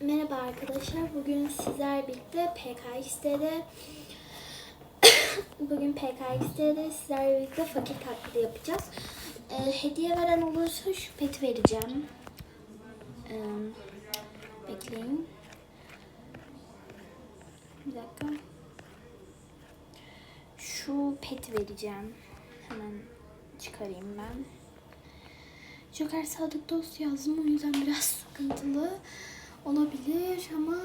merhaba arkadaşlar. Bugün sizler birlikte PKX'de bugün PKX'de sizlerle birlikte fakir taklidi yapacağız. Ee, hediye veren olursa şu peti vereceğim. Ee, bekleyin. Bir dakika. Şu peti vereceğim. Hemen çıkarayım ben. Joker Sadık Dost yazdım o yüzden biraz sıkıntılı olabilir ama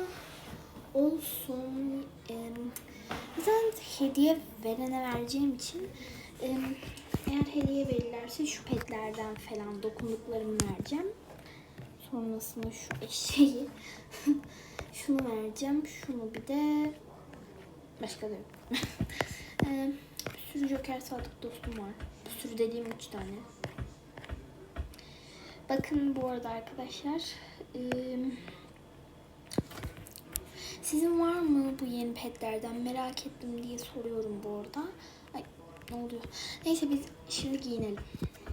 olsun. Ee, zaten hediye verene vereceğim için e, eğer hediye verirlerse şu petlerden falan dokunduklarımı vereceğim. Sonrasında şu eşeği şunu vereceğim. Şunu bir de başka da yok. Ee, bir sürü Joker Sadık dostum var. Bir sürü dediğim üç tane. Bakın bu arada arkadaşlar. eee, Sizin var mı bu yeni petlerden merak ettim diye soruyorum bu arada. Ay ne oluyor? Neyse biz şimdi giyinelim.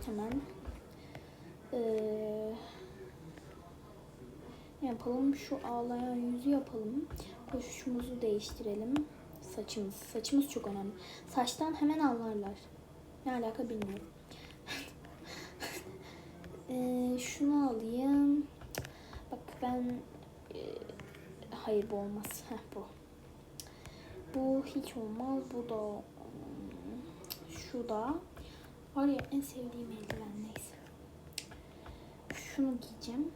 Hemen. Ne yapalım? Şu ağlayan yüzü yapalım. Koşuşumuzu değiştirelim. Saçımız. Saçımız çok önemli. Saçtan hemen anlarlar. Ne alaka bilmiyorum. Ee, şunu alayım. Bak ben hayır bu olmaz. Heh, bu. Bu hiç olmaz. Bu da hmm, şu da var ya en sevdiğim eldiven neyse. Şunu giyeceğim.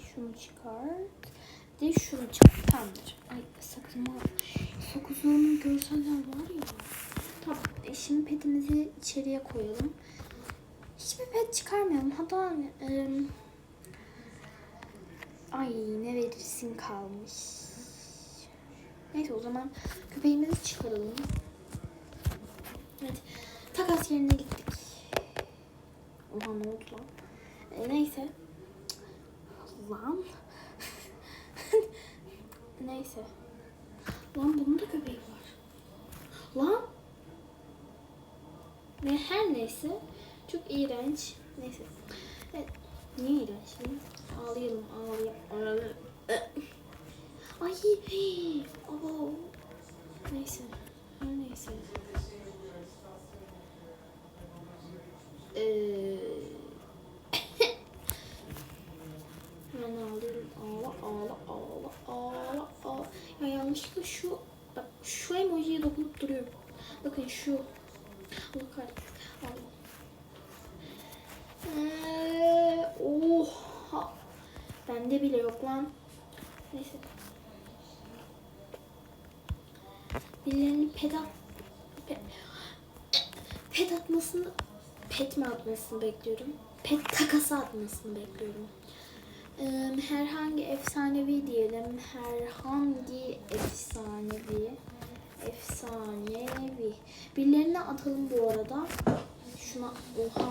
Şunu çıkart. De şunu çıkart. Tamamdır. Ay sakızıma sakızlarımın görseller var ya. Tamam. E, şimdi petimizi içeriye koyalım. Hiçbir pet çıkarmayalım. Hatta e, ay ne verirsin kalmış. Neyse o zaman köpeğimizi çıkaralım. Evet. Takas yerine gittik. Oha ne oldu lan? E, neyse. Lan. neyse. Lan bunun da köpeği var. Lan. Ve her neyse çok iğrenç. Neyse. Evet. Niye iğrenç? Ağlayalım, ağlayalım. Ay, hey, abo. Neyse, her neyse. Ee, Hemen ağlıyorum. Ağla, ağla, ağla, ağla, ağla. Ya yanlışlıkla şu, bak şu emojiye dokunup duruyorum. Bakın şu. Allah kahretsin. Allah. Ee, oha. Bende bile yok lan. Neyse. Birilerinin pet at, pe, pet atmasını pet mi atmasını bekliyorum. Pet takası atmasını bekliyorum. Herhangi efsanevi diyelim. Herhangi efsanevi. Efsanevi. Birilerine atalım bu arada. Şuna oha.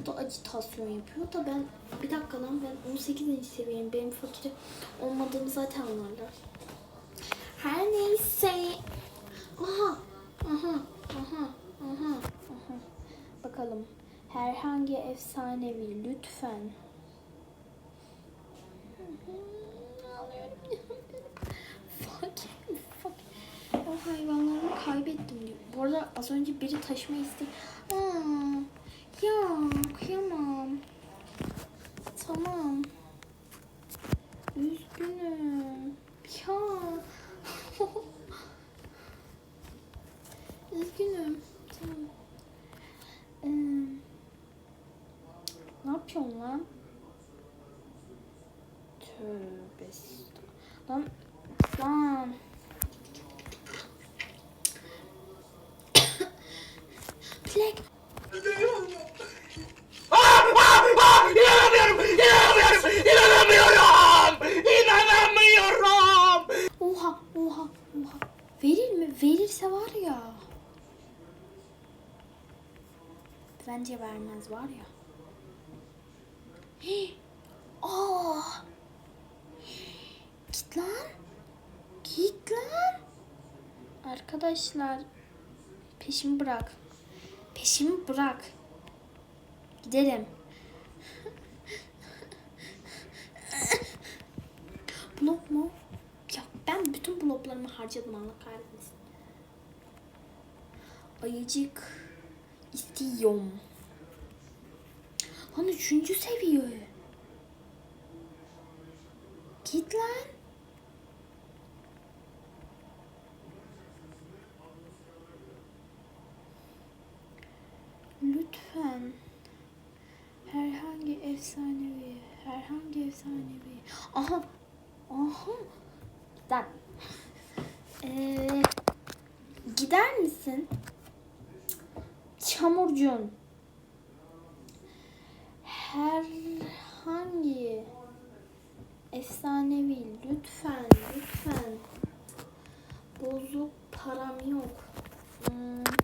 Bu da acitasyon yapıyor da ben bir dakika lan ben 18. seviyeyim. Benim fakir olmadığımı zaten anlarlar. Her neyse. Aha. Aha. Aha. Aha. Aha. Bakalım. Herhangi efsanevi lütfen. Ağlıyorum ya. Fakir. Fakir. O hayvanlarımı kaybettim diyor. Bu arada az önce biri taşıma istedi. Aa, ya kıyamam. Tamam. Üzgünüm. Ya. Üzgünüm. Tamam. Ee, ne yapıyorsun lan? Tövbe. Lan. Lan. Plek. İnanamıyorum! İnanamıyorum! İnanamıyorum! İnanamıyorum! Oha, oha, oha. Verir mi? Verirse var ya. Bence vermez var ya. Hii. Aa. Git lan. Git lan. Arkadaşlar peşimi bırak. Peşimi bırak. Gidelim. blok mu? Ya ben bütün bloklarımı harcadım Allah kahretmesin. Ayıcık istiyorum. Lan üçüncü seviye. Git lan. Lütfen. Herhangi efsanevi, herhangi efsanevi. Aha, aha. Gider. Ee, gider misin? Çamurcun. Herhangi efsanevi lütfen, lütfen. Bozuk param yok. Hmm.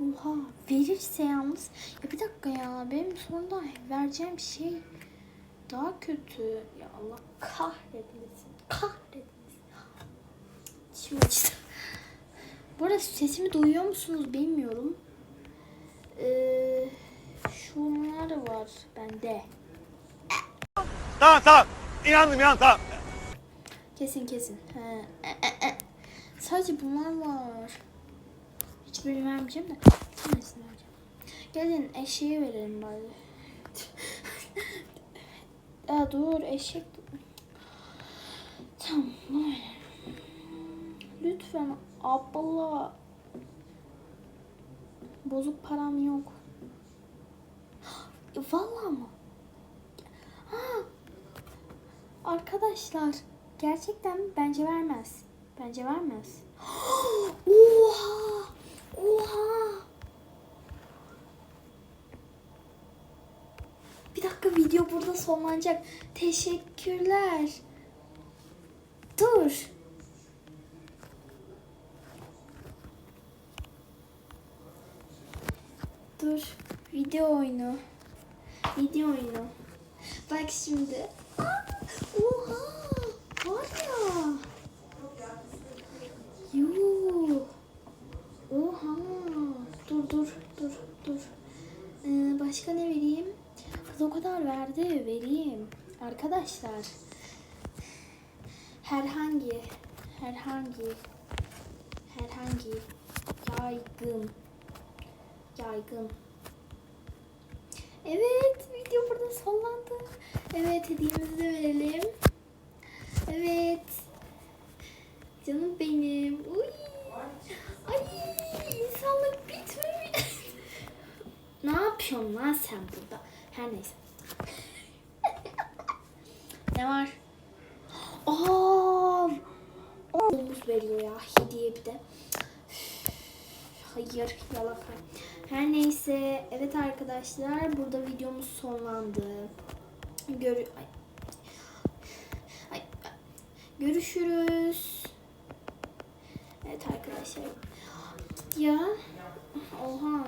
Oha verirse yalnız ya bir dakika ya benim sonunda vereceğim şey daha kötü ya Allah kahretmesin kahretmesin şimdi işte bu arada sesimi duyuyor musunuz bilmiyorum ee, şunlar var bende Tamam tamam. İnandım inandım tamam. kesin kesin He. e, e, e. sadece bunlar var hiçbirini vermeyeceğim de bir tanesini vereceğim gelin eşeği verelim bari Ya dur eşek. Tamam. böyle. Lütfen abla. Bozuk param yok. Vallahi mı? Ha. Arkadaşlar gerçekten bence vermez. Bence vermez. Oha! Oha! Bir dakika video burada sonlanacak. Teşekkürler. Dur. Dur. Video oyunu. Video oyunu. Bak şimdi. Aa, Oha! Var ya. Yuh. Oha. Dur dur dur. Ee, başka ne vereyim? Kız o kadar verdi. Vereyim. Arkadaşlar. Herhangi. Herhangi. Herhangi. Yaygın. Yaygın. Evet. Video burada sonlandı. Evet. Hediyemizi de verelim. Evet. Canım benim. Uy. Ay insanlık bitmemiş. Ne yapıyorsun lan sen burada? Her neyse. ne var? Aa! Omuz veriyor ya hediye bir de. Hayır yalaka. Her neyse evet arkadaşlar burada videomuz sonlandı. Gör ay. Ay. Görüşürüz. Evet arkadaşlar. Ya. Oha.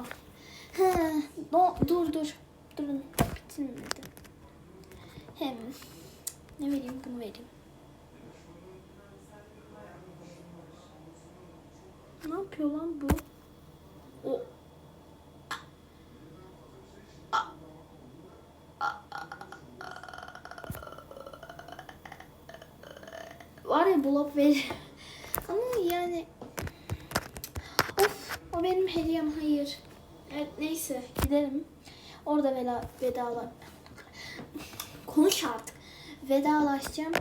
Ha, no, dur dur. Durun. Bitirmedi. Hem ne vereyim bunu vereyim. Ne yapıyor lan bu? O var ya blok ver. Ama yani of o benim hediyem hayır. Evet neyse gidelim. Orada veda vedala konuş artık. Vedalaşacağım.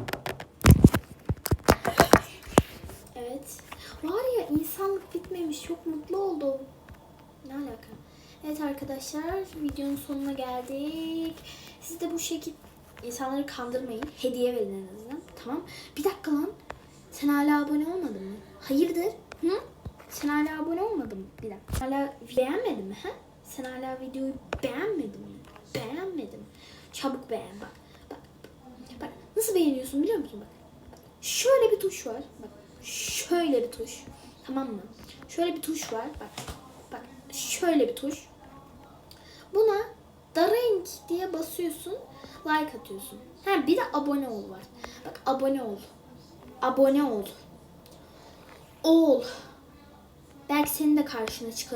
Evet. Var ya insanlık bitmemiş. Çok mutlu oldum. Ne alaka? Evet arkadaşlar videonun sonuna geldik. Siz de bu şekilde insanları kandırmayın. Hediye verin en azından. Tamam. Bir dakika lan. Sen hala abone olmadın mı? Hayırdır? Hı? Sen hala abone olmadın mı? Bir dakika. Hala beğenmedin mi? Ha? Sen hala videoyu beğenmedin mi? Beğenmedim. Çabuk beğen bak. Bak. Bak. Nasıl beğeniyorsun biliyor musun? Bak. Şöyle bir tuş var. Bak. Şöyle bir tuş. Tamam mı? Şöyle bir tuş var. Bak. Bak. Şöyle bir tuş. Buna Darink diye basıyorsun. Like atıyorsun. Ha bir de abone ol var. Bak abone ol. Abone ol. Ol. Belki senin de karşına çıkarım.